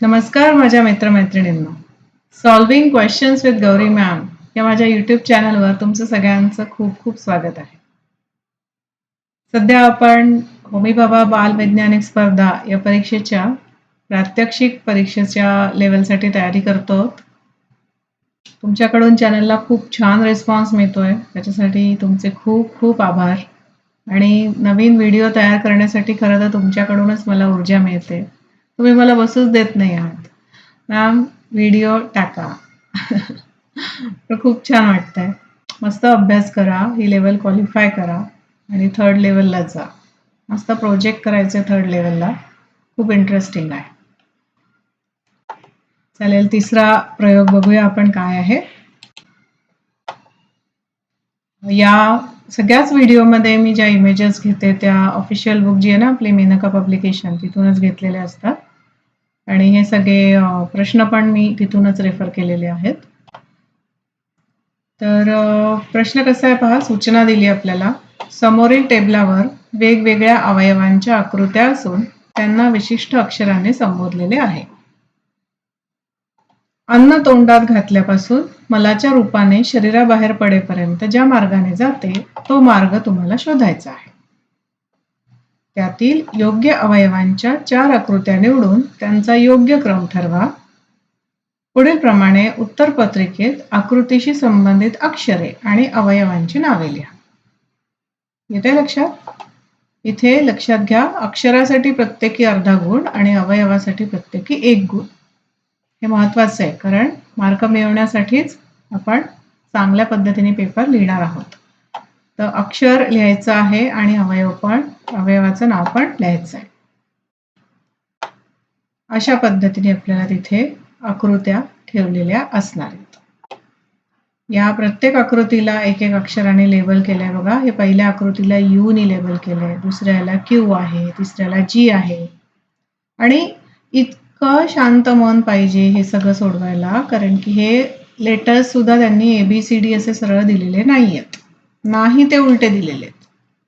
नमस्कार माझ्या मित्रमैत्रिणींना. Solving questions with Gauri ma'am या माझ्या यूट्यूब चॅनलवर तुमचं सगळ्यांचं खूप खूप स्वागत आहे. सध्या आपण होमी बाबा बाल वैज्ञानिक स्पर्धा या परीक्षेच्या प्रात्यक्षिक परीक्षेच्या लेवलसाठी तयारी करतो. तुमच्याकडून चॅनलला खूप छान रिस्पॉन्स मिळतोय. त्याच्यासाठी तुमचे खूप खूप आभार. आणि नवीन व्हिडिओ तयार करण्यासाठी खरं तर तुमच्याकडूनच मला ऊर्जा मिळते. तुम्ही मला बसूच देत नाही आहात. मॅम व्हिडिओ टाका. खूप छान वाटतंय. मस्त अभ्यास करा ही लेवल क्वालिफाय करा आणि थर्ड लेवलला जा. मस्त प्रोजेक्ट करायचे थर्ड लेवलला खूप इंटरेस्टिंग आहे. चालेल तिसरा प्रयोग बघूया आपण काय आहे. या सगळ्याच व्हिडिओमध्ये मी ज्या इमेजेस घेते त्या ऑफिशियल बुक जी आहे ना आपली मेनका पब्लिकेशन तिथूनच घेतलेले असतात. आणि हे सगळे प्रश्न पण मी तिथूनच रेफर केलेले आहेत. तर प्रश्न कसा आहे पहा सूचना दिली आपल्याला. समोरील टेबलावर वेगवेगळ्या अवयवांच्या आकृत्या असून त्यांना विशिष्ट अक्षराने संबोधलेले आहे. अन्न तोंडात घातल्यापासून मलाच्या रूपाने शरीराबाहेर पडेपर्यंत ज्या मार्गाने जाते तो मार्ग तुम्हाला शोधायचा आहे. त्यातील योग्य अवयवांच्या चार आकृत्या निवडून त्यांचा योग्य क्रम ठरवा. पुढील प्रमाणे उत्तरपत्रिकेत आकृतीशी संबंधित अक्षरे आणि अवयवांची नावे लिहा. येते लक्षात? इथे लक्षात घ्या अक्षरासाठी प्रत्येकी अर्धा गुण आणि अवयवासाठी प्रत्येकी एक गुण. हे महत्वाचं आहे कारण मार्क मिळवण्यासाठीच आपण चांगल्या पद्धतीने पेपर लिहिणार आहोत. तर अक्षर लिहायचं आहे आणि अवयव पण अवयवाचं नाव पण लिहायचं आहे. अशा पद्धतीने आपल्याला तिथे आकृत्या ठेवलेल्या असणार आहेत. या प्रत्येक आकृतीला एक एक अक्षराने लेबल केलंय बघा. हे पहिल्या आकृतीला यू ने लेबल केलंय. दुसऱ्याला क्यू आहे. तिसऱ्याला जी आहे. आणि इतकं शांत मन पाहिजे हे सगळं सोडवायला कारण की हे लेटर्स सुद्धा त्यांनी एबीसीडी असे सरळ दिलेले नाही आहेत नाही ते उलटे दिलेले आहेत.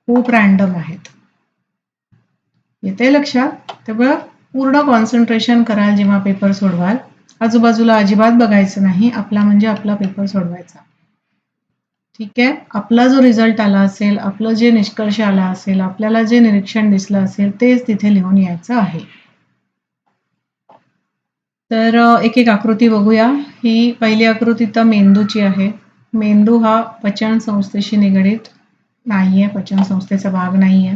खूप रॅन्डम आहेत. येते लक्षात? त्यामुळं पूर्ण कॉन्सन्ट्रेशन कराल जेव्हा पेपर सोडवाल. आजूबाजूला अजिबात बघायचं नाही आपला म्हणजे आपला पेपर सोडवायचा. ठीक आहे? आपला जो रिझल्ट आला असेल आपलं जे निष्कर्ष आला असेल आपल्याला जे निरीक्षण दिसलं असेल तेच तिथे लिहून यायचं आहे. तर एक एक आकृती बघूया. ही पहिली आकृती तर मेंदूची आहे. मेंदू हा पचन संस्थेशी निगडीत नाहीये पचन संस्थेचा भाग नाहीये.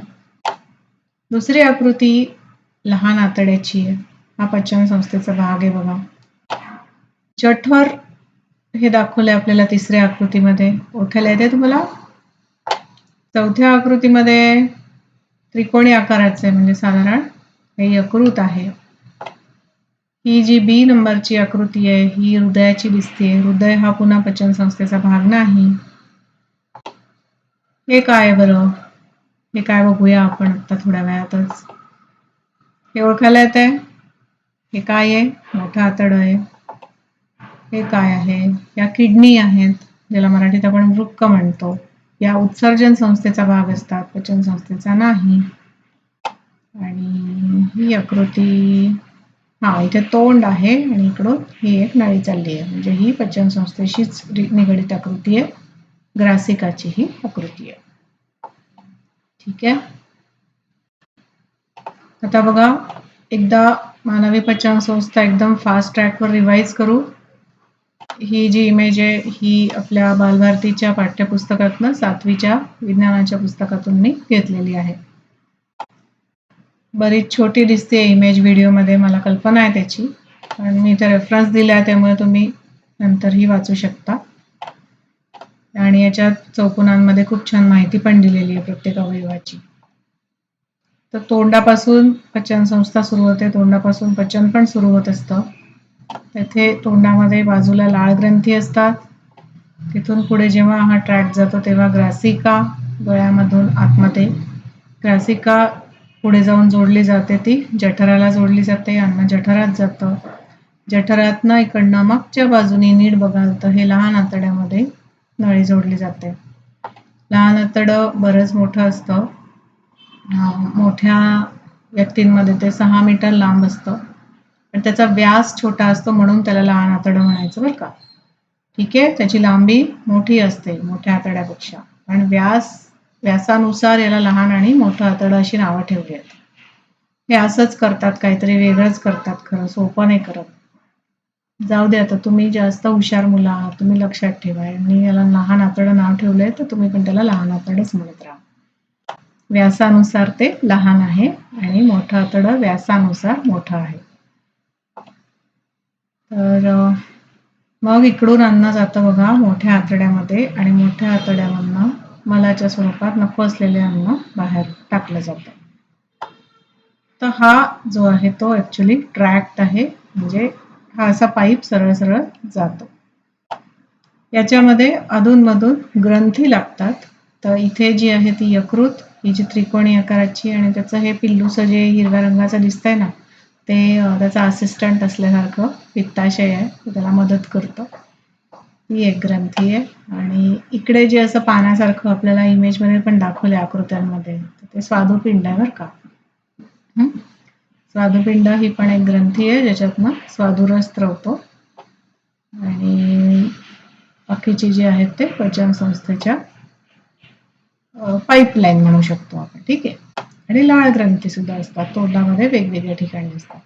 दुसरी आकृती लहान आतड्याची आहे. हा पचन संस्थेचा भाग आहे बघा. जठर हे दाखवले आपल्याला तिसऱ्या आकृतीमध्ये. ओळखायला येते तुम्हाला? चौथ्या आकृतीमध्ये त्रिकोणी आकाराचे म्हणजे साधारण. हे यकृत आहे. ही जी बी नंबरची आकृती आहे ही हृदयाची दिसते. हृदय हा पुन्हा पचन संस्थेचा भाग नाही. हे काय बरं? हे काय बघूया आपण आता थोड्या वेळातच. हे ओळखायला येत आहे हे काय आहे? मोठा आतड आहे. हे काय आहे? या किडनी आहेत ज्याला मराठीत आपण वृक्क म्हणतो. या उत्सर्जन संस्थेचा भाग असतात पचन संस्थेचा नाही. आणि ही आकृती हा इथे तोंड आहे आणि इकडून ही एक नळी चालली आहे. म्हणजे ही पचन संस्थेशीच निगडीत आकृती आहे. ग्रासिकाची ही आकृती आहे. ठीक आहे? आता बघा एकदा मानवी पचन संस्था एकदम फास्ट ट्रॅकवर रिवाईज करू. ही जी इमेज आहे ही आपल्या बालभारतीच्या पाठ्यपुस्तकातनं सातवीच्या विज्ञानाच्या पुस्तकातून मी घेतलेली आहे. बरीच छोटी दिसते इमेज व्हिडिओमध्ये मला कल्पना आहे त्याची. पण मी इथे रेफरन्स दिला आहे त्यामुळे तुम्ही नंतरही वाचू शकता. आणि याच्यात चौकुनांमध्ये खूप छान माहिती पण दिलेली आहे प्रत्येक अवयवाची. तर तोंडापासून पचन संस्था सुरू होते तोंडापासून पचन पण सुरू होत असतं. तेथे तोंडामध्ये बाजूला लाळ ग्रंथी असतात. तिथून पुढे जेव्हा हा ट्रॅक जातो तेव्हा ग्रासिका गळ्यामधून आतमध्ये. ग्रासिका पुढे जाऊन जोडली जाते ती. जठराला जोडली जाते अन्न जठरात जातं. जठरातनं इकडनं मागच्या बाजूने नीट बघाल तर हे लहान आतड्यामध्ये नळी जोडली जाते. लहान आतडं बरंच मोठं असतं. मोठ्या व्यक्तींमध्ये ते सहा मीटर लांब असतं. पण त्याचा व्यास छोटा असतो म्हणून त्याला लहान आतडं म्हणायचं बरं का. ठीक आहे? त्याची लांबी मोठी असते मोठ्या आतड्यापेक्षा. पण व्यास व्यासानुसार याला लहान आणि मोठं आतडं अशी नावं ठेवली आहेत हे असंच करतात काहीतरी वेगळंच करतात खरं सोपं नाही करत. जाऊ दे आता तुम्ही जास्त हुशार मुलं आहात तुम्ही लक्षात ठेवा. मी याला लहान आतडं नाव ठेवलंय तर तुम्ही पण त्याला लहान आतडच म्हणत राहा. व्यासानुसार ते लहान आहे आणि मोठं आतडं व्यासानुसार मोठं आहे. तर मग इकडून अन्न जातं बघा मोठ्या आतड्यामध्ये आणि मोठ्या आतड्यामधनं मलाच्या स्वरूपात नको असलेले अन्न बाहेर टाकलं जातं. तर हा जो आहे तो ऍक्च्युली ट्रॅक्ट आहे. म्हणजे हा असा पाईप सरळ सरळ जातो. याच्यामध्ये अधूनमधून ग्रंथी लागतात. तर इथे जी आहे ती यकृत ही जी त्रिकोणी आकाराची आणि त्याचं हे पिल्लूचं जे हिरव्या रंगाचं दिसतंय ना ते त्याचा असिस्टंट असल्यासारखं पित्ताशय आहे. त्याला मदत करतं. ही एक ग्रंथी आहे. आणि इकडे जे असं पाण्यासारखं आपल्याला इमेजमध्ये पण दाखवलं आकृत्यांमध्ये ते स्वादुपिंड आहे बरं का. स्वादुपिंड ही पण एक ग्रंथी आहे ज्याच्यातनं स्वादुरस स्त्रवतो आणि बाकीचे जे आहेत ते पचन संस्थेच्या पाईपलाईन म्हणू शकतो आपण ठीक आहे. आणि लाळ ग्रंथी सुद्धा असतात तोंडामध्ये वेगवेगळ्या ठिकाणी असतात.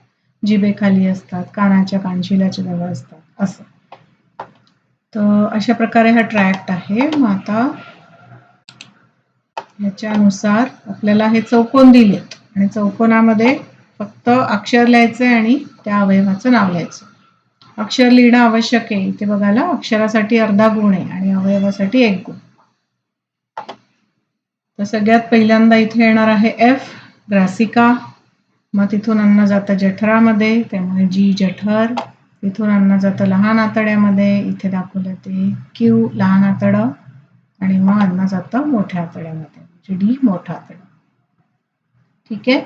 जिबेखाली असतात कानाच्या कानशिलाच्या जवळ असतात असं. तर अशा प्रकारे हा ट्रॅक्ट आहे. मग आता ह्याच्यानुसार आपल्याला हे चौकोन दिलेत. आणि चौकोनामध्ये फक्त अक्षर लिहायचे आणि त्या अवयवाचं नाव लिहायचं. अक्षर लिहिणं आवश्यक आहे. इथे बघायला अक्षरासाठी अर्धा गुण आहे आणि अवयवासाठी एक गुण. तर सगळ्यात पहिल्यांदा इथे येणार आहे एफ ग्रासिका. मग तिथून अन्न जातं जठरामध्ये त्यामुळे जी जठर. तिथून अन्न जातं लहान आतड्यामध्ये इथे दाखवलं ते क्यू लहान आतडं आणि मग अन्न जातं मोठ्या आतड्यामध्ये म्हणजे डी मोठा आतडा. ठीक आहे?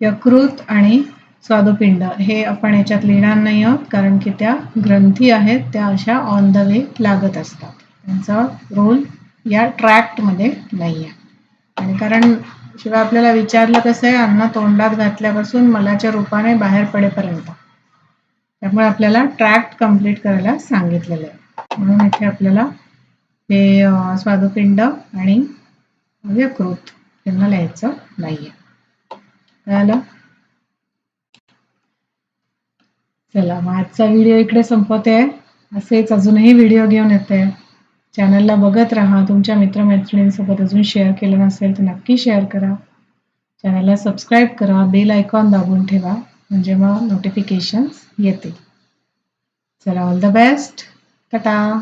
यकृत आणि स्वादुपिंड हे आपण याच्यात लिहिणार नाही आहोत कारण की त्या ग्रंथी आहेत त्या अशा ऑन द वे लागत असतात. त्यांचा रोल या ट्रॅक्टमध्ये नाही आहे. आणि कारण शिवाय आपल्याला विचारलं कसं आहे अन्न तोंडात घातल्यापासून मलाच्या रूपाने बाहेर पडेपर्यंत. त्यामुळे आपल्याला ट्रॅक्ट कंप्लीट करायला सांगितलेलं आहे. म्हणून इथे आपल्याला हे स्वादुपिंड आणि व्यकृत यांना लिहायचं नाहीये. कळालं? चला मग आजचा व्हिडिओ इकडे संपवते. असेच अजूनही व्हिडिओ घेऊन येते. चॅनलला बघत राहा. तुमच्या मित्रमैत्रिणींसोबत अजून शेअर केलं नसेल तर नक्की शेअर करा. चॅनलला सबस्क्राईब करा. बेल आयकॉन दाबून ठेवा. म्हणजे मग नोटिफिकेशन्स येतील. चला ऑल द बेस्ट टाटा.